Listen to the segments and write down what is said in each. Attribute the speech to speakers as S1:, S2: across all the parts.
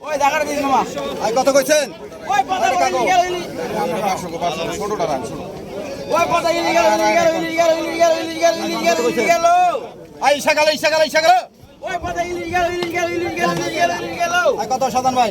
S1: ওই দেখার দিন মামা
S2: আর কত কইছেন
S1: ওই কথা
S2: কইলি
S1: গেল হইলি আমরা
S2: পাঁচশো পাঁচশো ছোট টাকা ছোট
S1: ওই কথা ওই গেল
S2: কত সাধন ভাই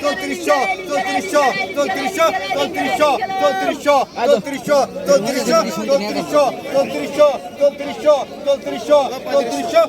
S3: 138, 138, 138, 138, 138, 138, 138, 138,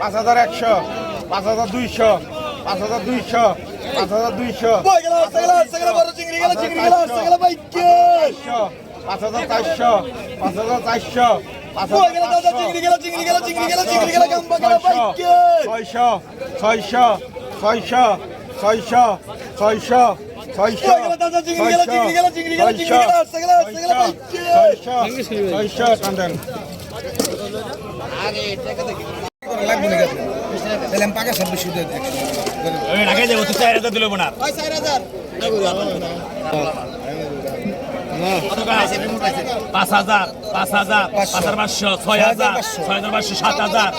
S3: পাঁচ হাজার একশো পাঁচ হাজার দুইশো পাঁচ হাজার দুইশো পাঁচ হাজার দুইশো পাঁচ হাজার চারশো পাঁচ হাজার চারশো ছয়শো ছয়শো ছয়শো ছয়শো ছয়শো
S4: টাকা দিল বোনার পাঁচ হাজার পাঁচ হাজার পাঁচ হাজার পাঁচশো ছয় হাজার ছয় হাজার পাঁচশো সাত হাজার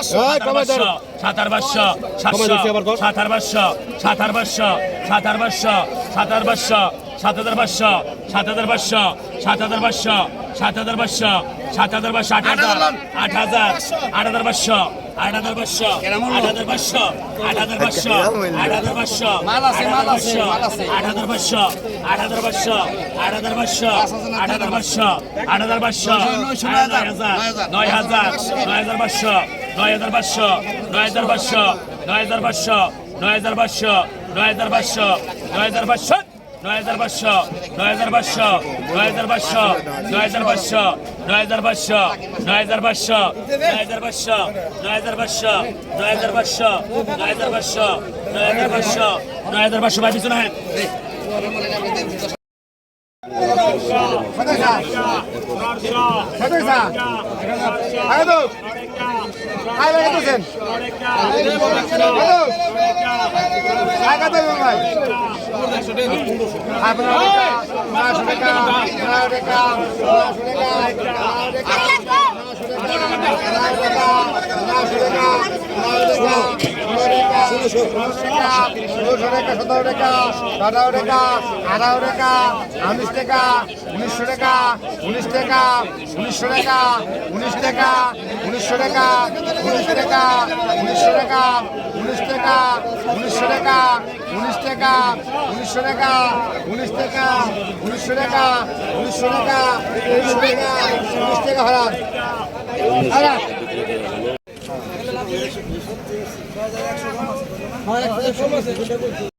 S4: সাত হাজার পাঁচশো সাতশো সাত হাজার পাঁচশো সাত হাজার পাঁচশো সাত হাজার পাঁচশো সাত হাজার পাঁচশো সাত হাজার পাঁচশো সাত হাজার পাঁচশো সাত হাজার পাঁচশো সাত হাজার পাঁচশো সাত হাজার পাঁচশো আট হাজার আট হাজার আট হাজার পাঁচশো নয় হাজার পাঁচশো আট হাজার পাঁচশো আট হাজার পাঁচশো আট হাজার পাঁচশো মাল আছে মাল আছে মাল আছে আট হাজার পাঁচশো আট হাজার পাঁচশো আট হাজার পাঁচশো আট হাজার পাঁচশো আট হাজার পাঁচশো নয় হাজার নয় হাজার নয় হাজার পাঁচশো নয় হাজার পাঁচশো নয় হাজার পাঁচশো নয় হাজার পাঁচশো নয় হাজার পাঁচশো নয় হাজার পাঁচশো নয় হাজার পাঁচশো নয় হাজার পাঁচশো নয় হাজার পাঁচশো নয় হাজার পাঁচশো নয় হাজার পাঁচশো নয় হাজার পাঁচশো নয় হাজার পাঁচশো নয় হাজার পাঁচশো নয় হাজার পাঁচশো নয় হাজার পাঁচশো নয় হাজার পাঁচশো নয় হাজার পাঁচশো নয় হাজার পাঁচশো ভাই পিছনে আপনার
S3: ষোলোশো টাকা সতেরো টাকা আঠারো টাকা আঠারো টাকা, উনিশ টাকা, উনিশশো টাকা, উনিশ টাকা, উনিশশো টাকা, উনিশ টাকা, উনিশশো টাকা, উনিশ টাকা, উনিশশো টাকা, উনিশ টাকা, উনিশশো টাকা, উনিশ টাকা, উনিশশো টাকা, উনিশ টাকা, উনিশশো টাকা উনিশশো টাকা উনিশ টাকা উনিশ টাকা হারান। হারান। একশো কম আছে।